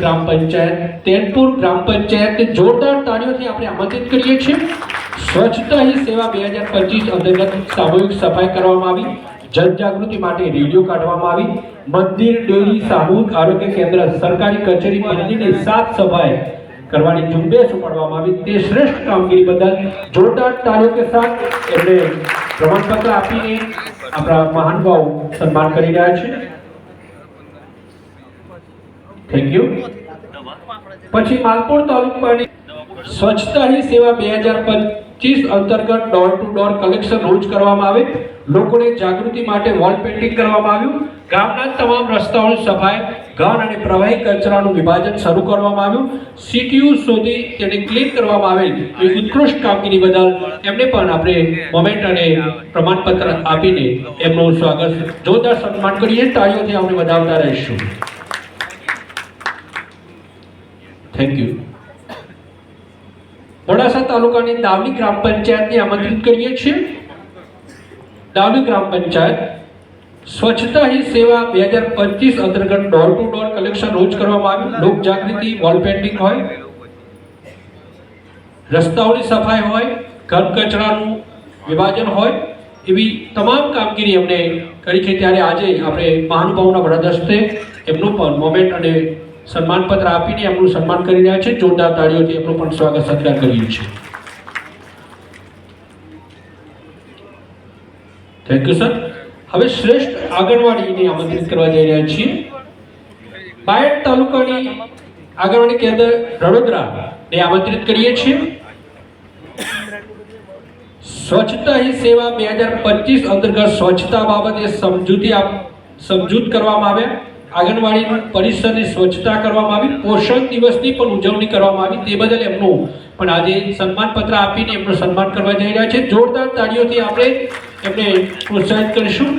ગ્રામ પંચાયત તેનપુર ગ્રામ પંચાયતને જોરદાર તાળીઓથી આપણે આમંત્રિત કરીએ છીએ. સ્વચ્છતા હી સેવા બે હજાર પચીસ અંતર્ગત સામૂહિક સફાઈ કરવામાં આવી. જનજાગૃતિ માટે રેડિયો કાઢવામાં આવી. મંદિર, ડેરી, સામૂહિક આરોગ્ય કેન્દ્ર, સરકારી કચેરી, મંદિરની સાફ સફાઈ કરવાની ઝુંબેશ ઉપાડવામાં આવી. તે શ્રેષ્ઠ કામગીરી બદલ જોરદાર તાળીઓ કે સાથ એમને પ્રમાણપત્ર આપીને આપણા મહાનુભાવ સન્માન કરી રહ્યા છે. થેન્ક યુ પછી માલપુર તાલુકાની સ્વચ્છતા હી સેવા બે હજાર પચીસ અંતર્ગત ડોર ટુ ડોર કલેક્શન રોજ કરવામાં આવે. લોકોને જાગૃતિ માટે વોલ પેઇન્ટિંગ કરવામાં આવ્યું. ગામના તમામ રસ્તાઓની સફાઈ, ઘન અને પ્રવાહી કચરાનું વિભાજન શરૂ કરવામાં આવ્યું. સીટીયુ સુધી તેને ક્લીન કરવામાં આવેલ. એ ઉત્કૃષ્ટ કામગીરી બદલ એમને પણ આપણે મોમેન્ટ અને પ્રમાણપત્ર આપીને એમનું સ્વાગત, જોરદાર સન્માન કરીએ. તાળીઓથી આપણે વધાવતા રહીશું. થેન્ક યુ મોડાસા તાલુકાની દાવલી ગ્રામ પંચાયતને આમંત્રિત કરીએ છીએ. દાવલી ગ્રામ પંચાયત સ્વચ્છતા હી સેવા બે હજાર પચીસ અંતર્ગત ડોર ટુ ડોર કલેક્શન રોજ કરવામાં આવ્યું. લોક જાગૃતિ વોલ પેઇન્ટિંગ હોય, રસ્તાઓની સફાઈ હોય, ઘર કચરાનું વિભાજન હોય, એવી તમામ કામગીરી એમને કરી છે. ત્યારે આજે આપણે મહાનુભાવના હસ્તે એમનું પણ મોમેન્ટ અને સન્માનપત્ર આપીને એમનું સન્માન કરી રહ્યા છે. જોરદાર તાળીઓથી એમનું પણ સ્વાગત સત્કાર કર્યું છે થેન્ક યુ સર હવે શ્રેષ્ઠ આંગણવાડીને આમંત્રિત કરવા જઈ રહ્યા છીએ. બાયડ તાલુકાની આંગણવાડી કેન્દ્ર વડોદરા ને આમંત્રિત કરીએ છીએ. સ્વચ્છતા હી સેવા બે હજાર પચીસ અંતર્ગત સ્વચ્છતા બાબતે સમજૂતી સમજૂત કરવામાં આવ્યા. આંગણવાડી પરિસરની સ્વચ્છતા કરવામાં આવી, પોષણ દિવસની પણ ઉજવણી કરવામાં આવી તે બદલ એમનું પણ આજે સન્માનપત્ર આપીને એમનું સન્માન કરવા જઈ રહ્યા છે. જોરદાર તાળીઓથી આપણે એમને પ્રોત્સાહિત કરીશું.